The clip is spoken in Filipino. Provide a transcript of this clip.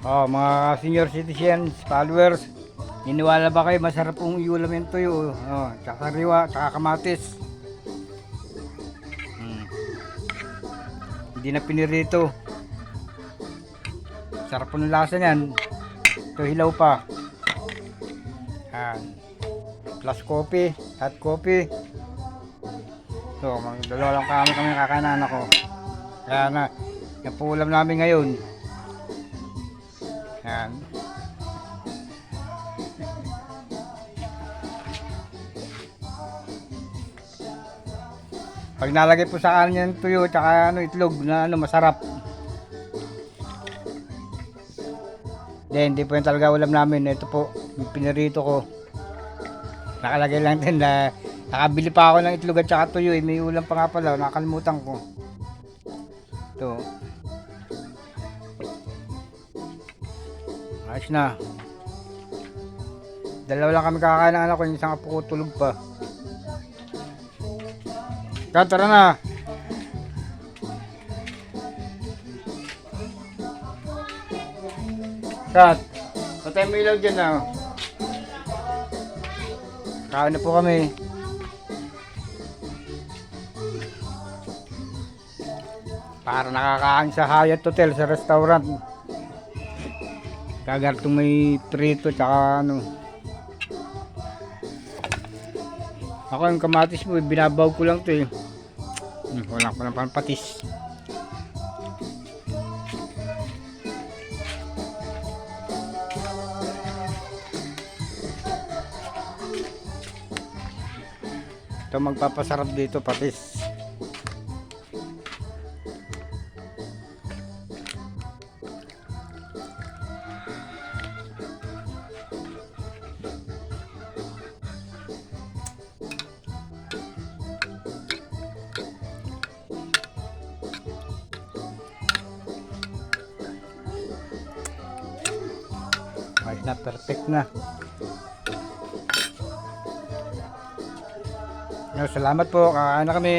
Oh, mga senior citizens, followers, iniwala ba kayo masarap pong iulam yung tuyo? Oh, tsaka riwa, tsaka kamatis. Hmm. Hindi na pinirito. Sarap ng lasa niyan. Ito hilaw pa. Yan. Plus coffee, hot coffee. So, mga dalawa lang kami kami kakanan ako. Kaya na, yung po ulam namin ngayon. Yan. Pag nalagay po sa kanin yung tuyo tsaka ano, itlog na ano, masarap. Then, hindi po yung talaga ulam namin. Ito po, yung pinirito ko. Nakalagay lang din na nakabili pa ako ng itlog at saka tuyo. Eh. May ulam pa nga pala, nakalimutan ko. Ito. Ayos na. Dalawa lang kami kakain ng anak ko, isang apo ko tulog pa. Kat, tara na. Kat, patay mo ilaw dyan na. Kain na po kami. Para nakakain sa Hyatt Hotel sa restaurant. Kagartong may prito tsaka ano. Ako yung kamatis mo, binabaw ko lang to eh. Hmm, wala ko ng pampatis. Ito magpapasarap dito patis. Ayos na, perfect na. Yo, salamat po, kakain na kami.